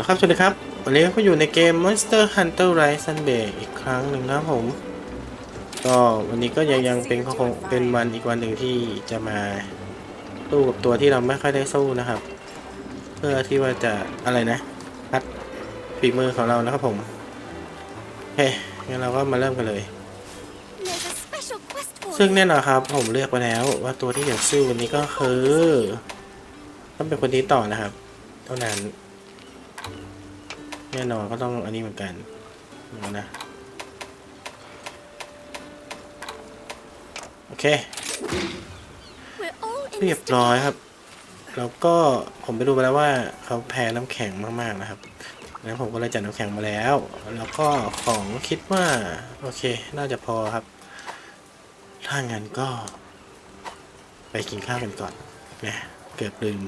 นะครับสวัสดีครับ วันนี้ก็อยู่ในเกม Monster Hunter Rise Sunday อีกครั้งหนึ่งนะครับผม ก็วันนี้ก็ยังยังเป็นคงเป็นวันอีกวันหนึ่งที่จะมาสู้กับตัวที่เราไม่ค่อยได้สู้นะครับ เพื่อที่ว่าจะอะไรนะพัดฝีมือของเรานะครับผมโอเคงั้นเราก็มาเริ่มกันเลย ซึ่งแน่นอนครับ ผมเลือกไปแล้วว่าตัวที่จะสู้วันนี้ก็คือต้องเป็นคนนี้ต่อนะครับ เท่านั้น แน่นอนก็ต้องอันนี้เหมือนกันนะโอเค เรียบร้อยครับ แล้วก็ผมไปดูมาแล้วว่าเขาแพ้น้ำแข็งมากๆนะครับงั้นผมก็เลยจัดน้ำแข็งมาแล้ว แล้วก็ของคิดว่า โอเค น่าจะพอครับ ถ้างั้นก็ ไปกินข้าวกันก่อนนะเกือบลืม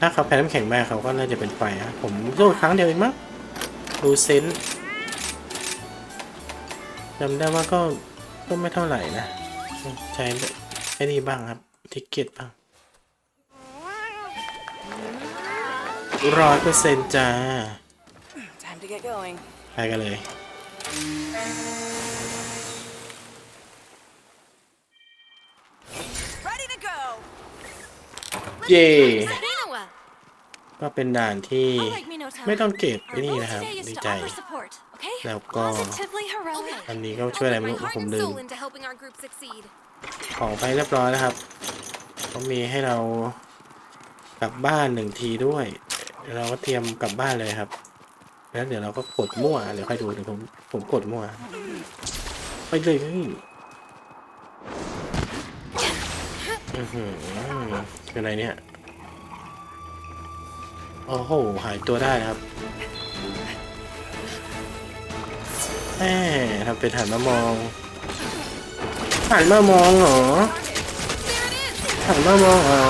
ถ้าเขาแพ้น้ำแข็งมากเขาก็น่าจะเป็นไฟครับผมสู้ครั้งเดียวเองมั้งดูเซนส์จำได้ว่าก็ก็ไม่เท่าไหร่นะ ใช้ไอ้นี่บ้างครับ ทิกเก็ตบ้างร้อยเปอร์เซ็นต์จ้า Time to get going. ไปกันเลย Ready to go. เย่ Minoa, ก็เป็นด่านที่ unlike Minotaur, ไม่ต้องเก็บ our ไอ้นี่ goal นะครับ today is ดี to ใจ offer support, okay? แล้วก็ Positively heroic. อันนี้ก็ช่วยอะไรไม่รู้ I'll put my ผม heart and ลืม soul into helping our group succeed. ของไปเรียบร้อยแล้วครับก็มีให้เรากลับบ้านหนึ่งทีด้วยเดี๋ยวเราก็เตรียมกลับบ้านเลยครับ แล้วเดี๋ยวเราก็กดมั่วเดี๋ยวค่อยดูเดี๋ยวผมผมกดมั่วไปเลยอือหือเป็นไรเนี่ย โอ้โห หายตัวได้ครับแหมทำเป็นหันมามองหันมามองเหรอหันมามองเหรอ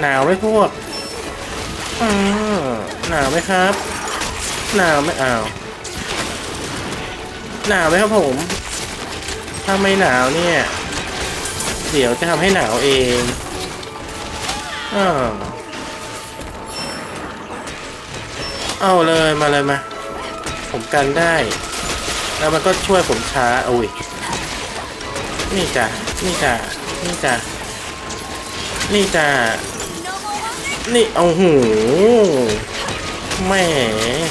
หนาวไหมพวกอ่าหนาวไหมครับ หนาวไหมอ้าวหนาวไหมครับผมถ้าไม่หนาวเนี่ย เดี๋ยวจะทำให้หนาวเองอ้า เอาเลยมาเลยมา ผมกันได้ แล้วมันก็ช่วยผมช้าโอ้ยนี่จ้ะนี่จ้ะนี่จ้ะนี่จ้ะนี่เอาหูแม่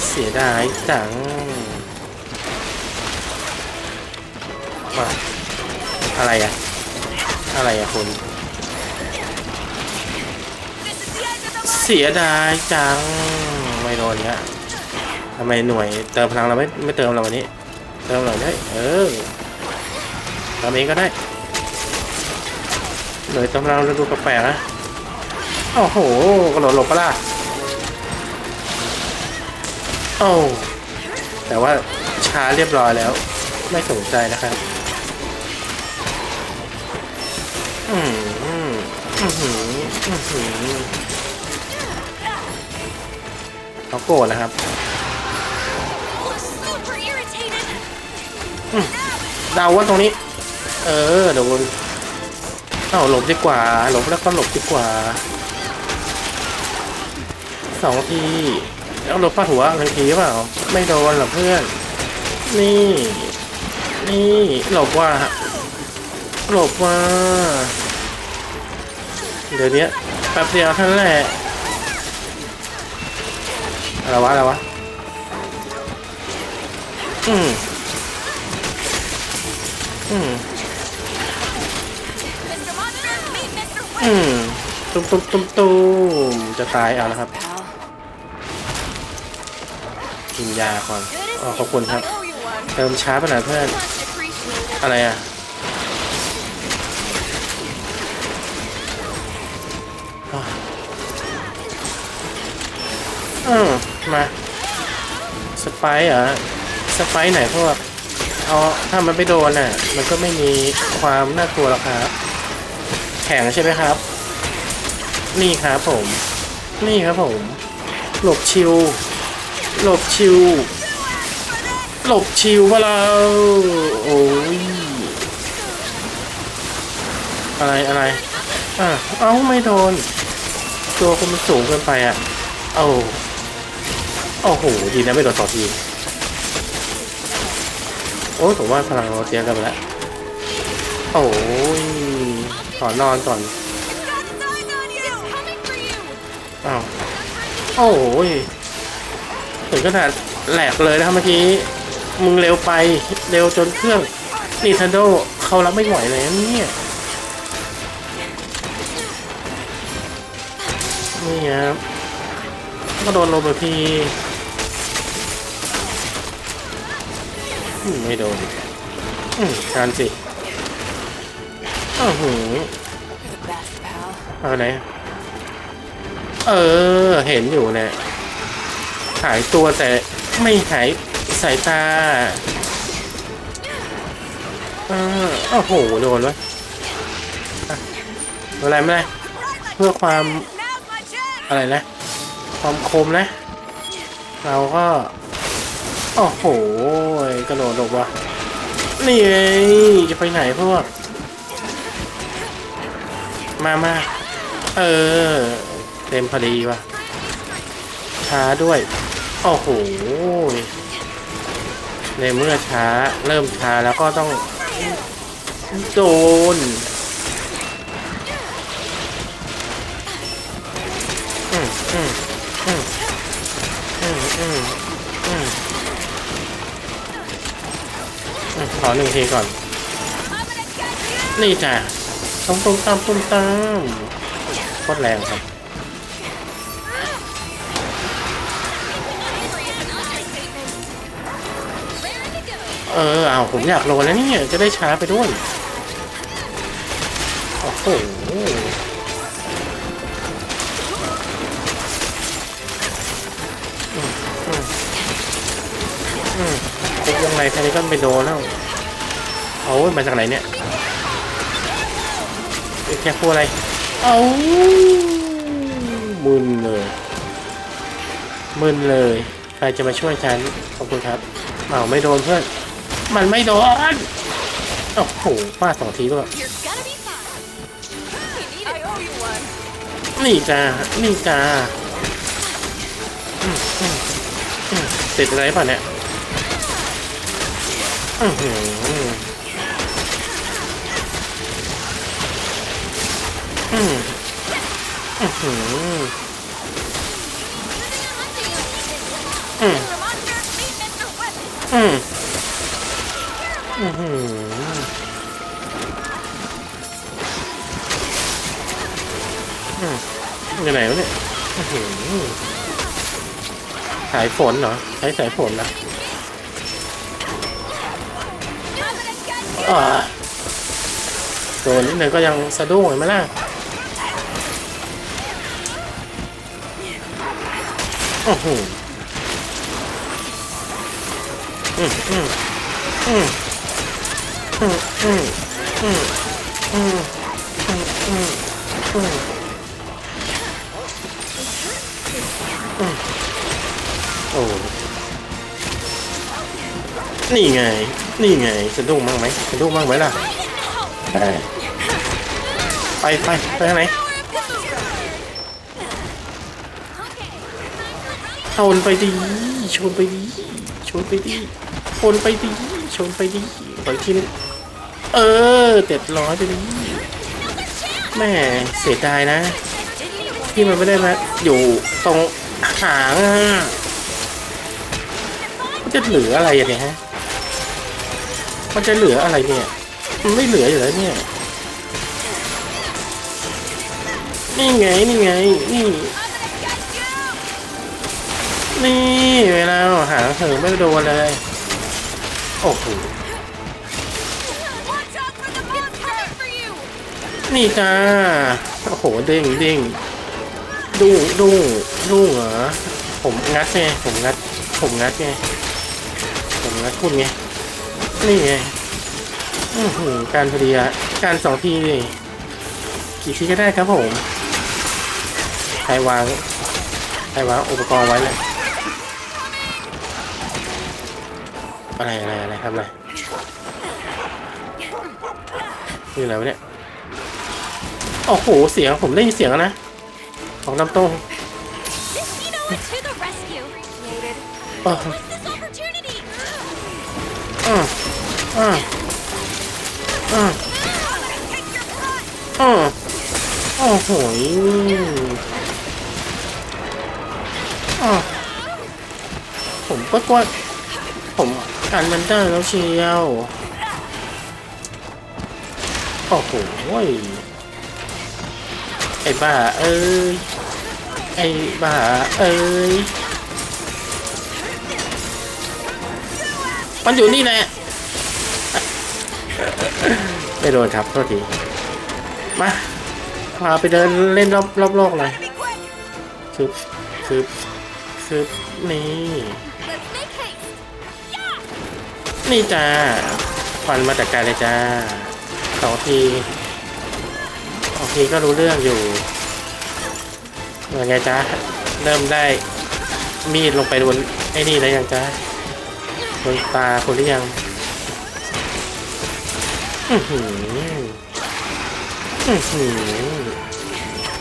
เสียดายจังมาอะไรอะอะไรอะคุณเสียดายจัง ไม่โดนเนี้ยทำไมหน่วยเติมพลังเราไม่ไม่เติมเราวันนี้ เติมเราได้เออทำเองก็ได้หน่วยเติมพลังเราดูแปลกนะโอ้โหกระโดดหลบปะล่ะโอ้าแต่ว่าช้าเรียบร้อยแล้ว ไม่สนใจนะครับอืมอืมอืมอืมอืม เขาโกรธนะครับ Super irritated. เดาว่าตรงนี้ เออโดนเอ้าหลบดีกว่า หลบแล้วก็หลบดีกว่าสองทีแล้วหลบฟาดหัวหนึ่งทีหรือเปล่า ไม่โดนหรอกเพื่อน นี่ นี่หลบว่าหลบว่า เดี๋ยวนี้แป๊บเดียวเท่านั้นแหละ อะไรวะอะไรวะ อืม อืม อืม ตุ้มตุ้มตุ้มตุ้มจะตายเอาแล้วครับ กินยาก่อนอ๋อขอบคุณครับ เติมช้าไปหน่อยเพื่อน อะไรอะอืม มาสไปร์เหรอสไปร์ไหนพวกเอาถ้ามันไม่โดนน่ะ มันก็ไม่มีความน่ากลัวหรอกครับ แข็งใช่ไหมครับ นี่ครับผม นี่ครับผม หลบชิว หลบชิว หลบชิวมาแล้วโอ้ยอะไรอะไรอะเอ้าไม่โดน ตัวคนมันสูงเกินไปอะ โอ้ โอ้โหดีนะไม่โดนสองทีโอ้ผมว่าพลังเราเตรียมกันไปแล้วโอ้ยขอนอนก่อนอ้าวโอ้ยถึงขนาดแหลกเลยนะครับเมื่อกี้มึงเร็วไปเร็วจนเครื่อง Nintendo เขารับไม่ไหวเลยนะเนี่ยนี่ครับก็โดนลมไปที ไม่โดนอืมการสิอ้าวหือ You're the best, pal. เอาไหน เออ เห็นอยู่เนี่ยหายตัวแต่ไม่หายสายตาเออโอ้โห โดนวะอะไรไม่เป็นไรเพื่อความอะไรนะ ความคมนะ เราก็ โอ้โหกระโดดหลบวะนี่ไงจะไปไหนพวก มามาเออ เต็มพอดีวะช้าด้วย โอ้โหในเมื่อช้าเริ่มช้าแล้วก็ต้อง โดน ขอหนึ่งทีก่อน นี่จ้ะต้มต้มตามต้มตามโคตรแรงครับ เออเอาผมอยากโลงแล้วเนี่ยจะได้ช้าไปด้วย โอ้โหคุกวงในแค่นี้ก็ไม่โดนแล้ว เอามาจากไหนเนี่ยเอ๊ะแค่พูดอะไร เอามึนเลยมึนเลย ใครจะมาช่วยฉัน ขอบคุณครับ เอาไม่โดนเพื่อน มันไม่โดน โอ้โหฟาดสองทีด้วย You're gonna be fine. You need I it. owe you one. นี่จ้า นี่จ้าอืมอืมอืมติดอะไรป่ะเนี่ย อือหืออื หืออืมอืมอือหืออืมอยู่ไหนวะเนี่ยสายฝนเหรอ ใช้สายฝนนะอ่าโดนนิดหนึ่งก็ยังสะดุ้งเห็นไหมล่ะ โอ้โหอืมอืมอืมอืมอืมอืมอืมอืมอืมอืมอืมโอ้นี่ไง นี่ไงสะดุ้งบ้างไหมสะดุ้งบ้างไหมล่ะ ไปไปไปไปทางไหน นไปดีชนไปดีชนไปดีชนไปดีชนไปดีขออีกทีนึงเออเจ็ดร้อยไปดีแม่เสียดายนะ ที่มันไม่ได้มาอยู่ตรงหางอะมันจะเหลืออะไรอะเนี่ยฮะมันจะเหลืออะไรเนี่ยมันไม่เหลืออยู่แล้วเนี่ยนี่ไงนี่ไงนี่ นี่เวลาหางเหิงไม่โดนเลย โอ้โห Watch out for the monster for you. นี่จ้า โอ้โห เด้งเด้งดุ้งดุ้งดุ้งเหรอ ผมงัดไง ผมงัด ผมงัดไง ผมงัดคุณไง นี่ไงอือหือการพอดีอะการสองทีนี่กี่ทีก็ได้ครับผม ใครวาง ใครวางอุปกรณ์ไว้เลย อะไรอะไรอะไรครับอะไรนี่อะไรวะเนี่ยโอ้โหเสียงผมได้ยินเสียงแล้วนะของน้ำต้ม Destino to the rescue. Appreciated. อ๋อ What's this opportunity? อ่าอ่าอ่าอ่าโอ้โหอ่าผมก็กลัวผม อ่านมันได้แล้วเชียว โอ้โหยไอ้บ้าเอ้ย ไอ้บ้าเอ้ย มันอยู่นี่แหละ ไม่โดนครับโทษที มา พาไปเดินเล่นรอบรอบโลกเลย Be quick. ซึบซึบซึบนี่ นี่จ้าฟันมาจากการเลยจ้าสองทีสองทีก็รู้เรื่องอยู่ยังไงจ้าเริ่มได้มีดลงไปบนไอ้นี่แล้วยังจ้าบนตาคุณหรือยังอือหืออือหือ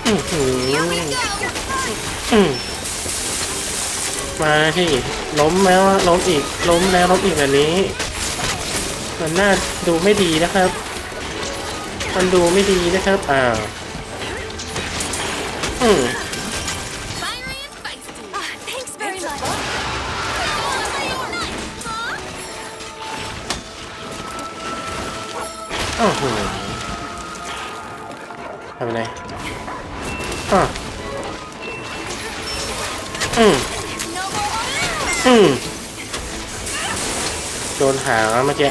อือหือ Here we go. อื มาที่ล้มแล้วล้มอีกล้มแล้วล้มอีกแบบนี้ มันน่าดูไม่ดีนะครับ มันดูไม่ดีนะครับอ่าอืมาเมื่อกี้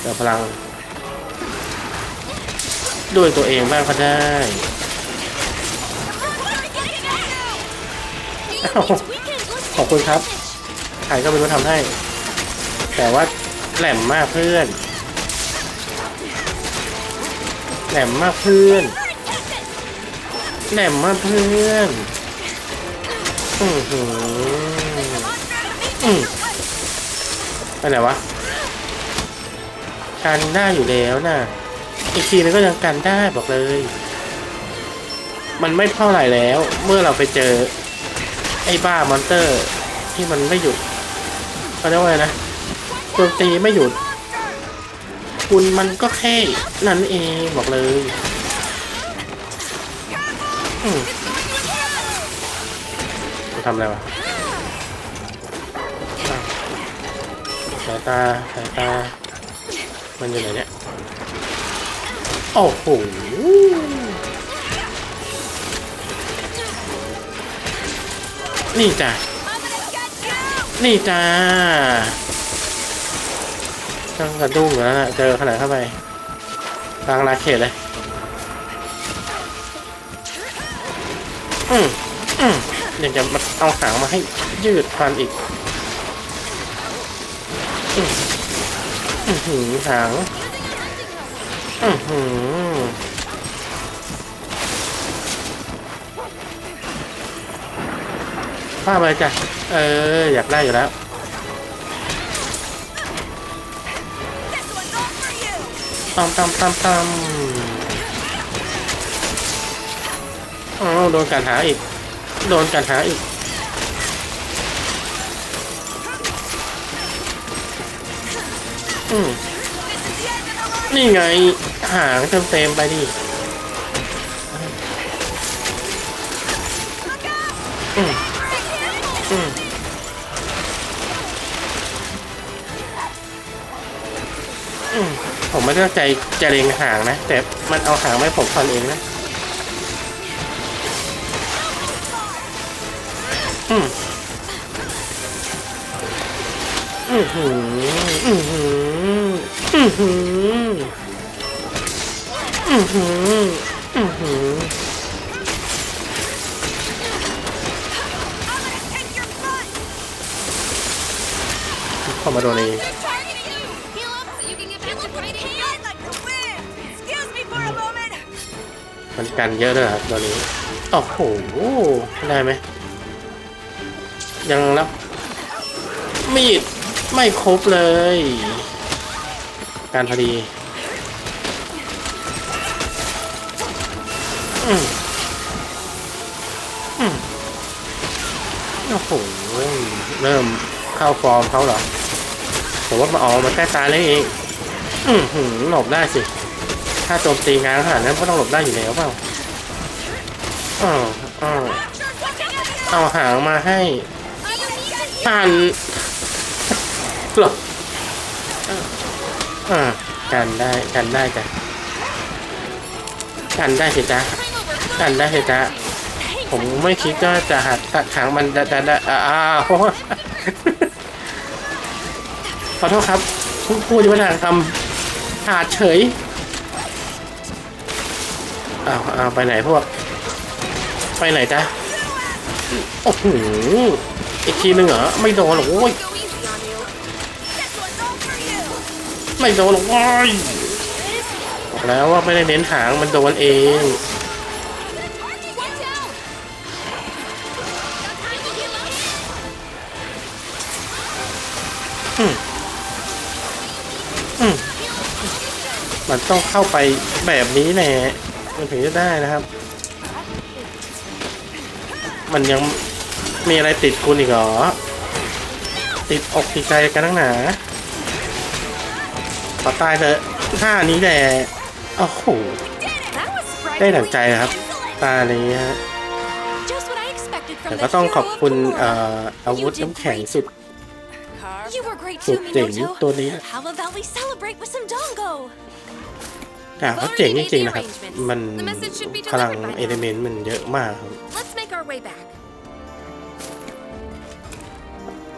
เติมพลัง ด้วยตัวเองบ้างก็ได้ขอบคุณครับ ใครก็ไม่รู้ทำให้ แต่ว่า แหลมมากเพื่อน แหลมมากเพื่อน แหลมมากเพื่อน อือหืออืมไปไหนวะ กันได้อยู่แล้วน่ะ อีกทีนึงก็ยังกันได้บอกเลย มันไม่เท่าไหร่แล้ว เมื่อเราไปเจอ ไอ้บ้ามอนเตอร์ ที่มันไม่หยุดเขาเรียกว่าไงนะ โจมตีไม่หยุด คุณมันก็แค่นั้นเองบอกเลยอืมจะทำอะไรวะสายตาสายตา มันอยู่ไหนเนี่ย โอ้โหนี่จ้ะนี่จ้า ต้องกระดุ้งอยู่แล้วนะเจอขนาดเข้าไปกลางลาเขตเลย อืมอืมยังจะมาเอาหางมาให้ยืดฟันอีก อืมอือหือหาง อือหือภาพอะไรจ้ะ เออ อยากได้อยู่แล้ว ตามตามตามตามอ้าวโดนการหาอีก โดนการหาอีก อืมนี่ไงหางเต็มเต็มๆไปดิ ผมไม่ได้ตั้งใจจะเล็งหางนะ แต่มันเอาหางไม่ผมฟันเองนะ อืมอือหืออือหืออือหืออือหืออือหือ Take your front. เข้ามาโดนเอง มันกันเยอะเลยครับตอนนี้โอ้โหได้ไหมยังรับมีดไม่ครบเลย การพอดีอืมอืมโอ้โหเริ่มเข้าฟอร์มเขาเหรอผมว่ามาอ๋อมันแค่ตายเลยเอง อือหือหลบได้สิ ถ้าโจมตีงานขนาดนั้นก็ต้องหลบได้อยู่แล้วเปล่าอ้าวอ้าวเอาหางมาให้ตันหรออ่ากันได้กันได้จ้ะกันได้สิจ๊ะกันได้สิจ๊ะผมไม่คิดว่าจะหัดตัดหางมันได้ได้ได้อ้าวขอโทษครับพูดยังไม่ทันคำขาดเฉย อ้าวอ้าวไปไหนพวก ไปไหนจ๊ะโอ้โหอีกทีหนึ่งเหรอ ไม่โดนหรอกโว้ยไม่โดนหรอกโว้ยบอกแล้วว่าไม่ได้เน้นหางมันโดนเองมันต้องเข้าไปแบบนี้แน่ มันถึงจะได้นะครับ มันยังมีอะไรติดคุณอีกเหรอ ติดอกติดใจกันนักหนาขอตายเถอะท่านี้แหละโอ้โห That was ได้ดั่ง surprisingly ใจนะครับ ตานี้ฮะ just what I expected แต่ from ก็ the ต้องข hero อบ of คุณ Gamora. เอ่ออาวุธน้ำแข็งสุด You were great สุ too, ดเจ๋ง Minoto. ตัวนี้ How about we celebrate with some dongo? แต่เขาเจ๋งจริงๆนะครับ มันพลังเอลิเมนต์มันเยอะมากครับ Let's make our way back.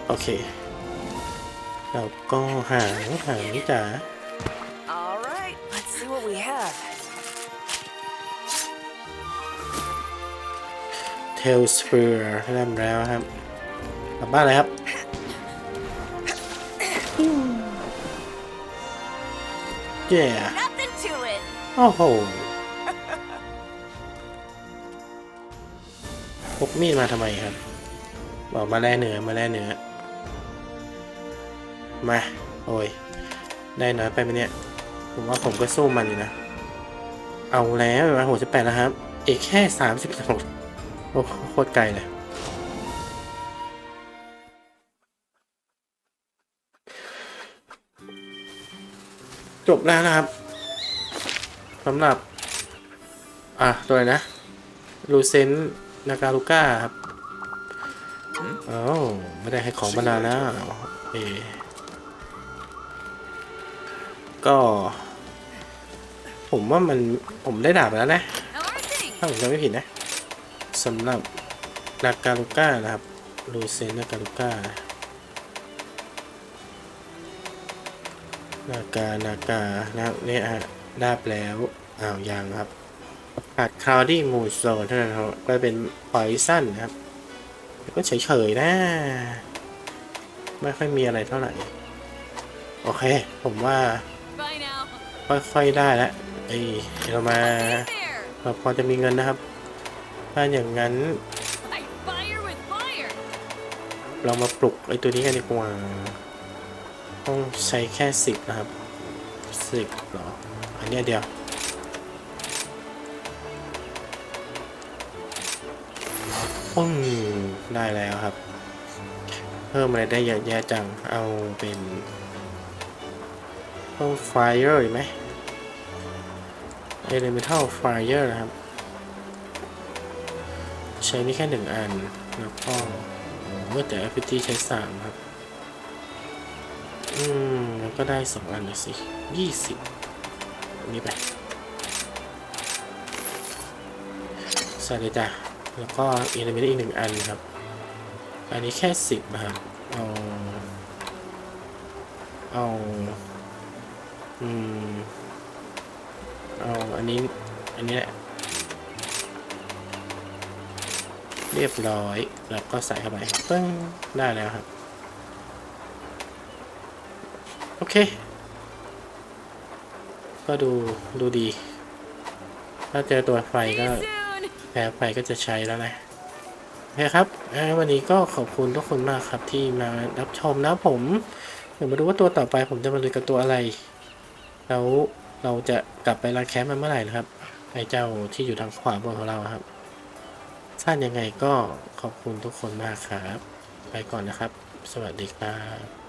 โอเคแล้วก็หางหางจ๋า All right, let's see what we have. เทลสเปียร์เริ่มแล้วครับกลับบ้านเลยครับเย้ Nothing to it. โอ้โหพกมีดมาทำไมครับ บอกมาแล่เนื้อมาแล่เนื้อมา โอ้ย ได้น้อยไปไหมเนี่ย ผมว่าผมก็สู้มันอยู่นะ เอาแล้วมาหัวจะแปดแล้วครับอีกแค่สามสิบสองโอ้โหโคตรไกลเลยจบแล้วนะครับ สำหรับ อะ ตัวอะไรนะลูเซนนาการูก้าครับอ๋อไม่ได้ให้ของมานานแล้วเอก็ ผมว่ามันผมได้ดาบไปแล้วนะ How are things? ถ้าผมจำไม่ผิดนะสำหรับนาการูก้านะครับลูเซนนาการูก้านากานากานะครับเนี่ยฮะดาบแล้ว อ้าวยังครับขาดคราวดี้มูโซนเท่านั้นครับก็เป็นปอยสั้นครับก็เฉยๆนะ ไม่ค่อยมีอะไรเท่าไหร่ โอเค ผมว่าค่อยๆได้แล้วเอ้ยเรามาเราพอจะมีเงินนะครับ ถ้าอย่างนั้น เรามาปลุกไอ้ตัวนี้กันดีกว่า ต้องใช้แค่สิบนะครับสิบหรอ อันนี้เดียว อืมได้แล้วครับ เพิ่มอะไรได้เยอะแยะจัง เอาเป็นเพิ่มไฟเออร์ไหม Elemental Fire นะครับ ใช้นี่แค่หนึ่งอัน แล้วก็เมื่อแต่ Ability ใช้สามครับ อืม แล้วก็ได้สองอันเลยสิยี่สิบนนี้ไปใส่เลยจ้ะ แล้วก็อิเลเมนต์อีกหนึ่งอันครับ อันนี้แค่สิบนะครับ เอา เอา อืม เอา อันนี้ อันนี้แหละ เรียบร้อย แล้วก็ใส่เข้าไปปึ้งได้แล้วครับ โอเค ก็ดู ดูดี ถ้าเจอตัวไฟก็ แพ้ไปก็จะใช้แล้วนะโอเคครับวันนี้ก็ขอบคุณทุกคนมากครับที่มารับชมนะผมเดี๋ยวมาดูว่าตัวต่อไปผมจะมาดูกับตัวอะไร แล้วเราจะกลับไปรันแคมป์มันเมื่อไหร่นะครับไอ้เจ้าที่อยู่ทางขวาบนของเราครับสั้นยังไงก็ขอบคุณทุกคนมากครับ ไปก่อนนะครับ สวัสดีครับ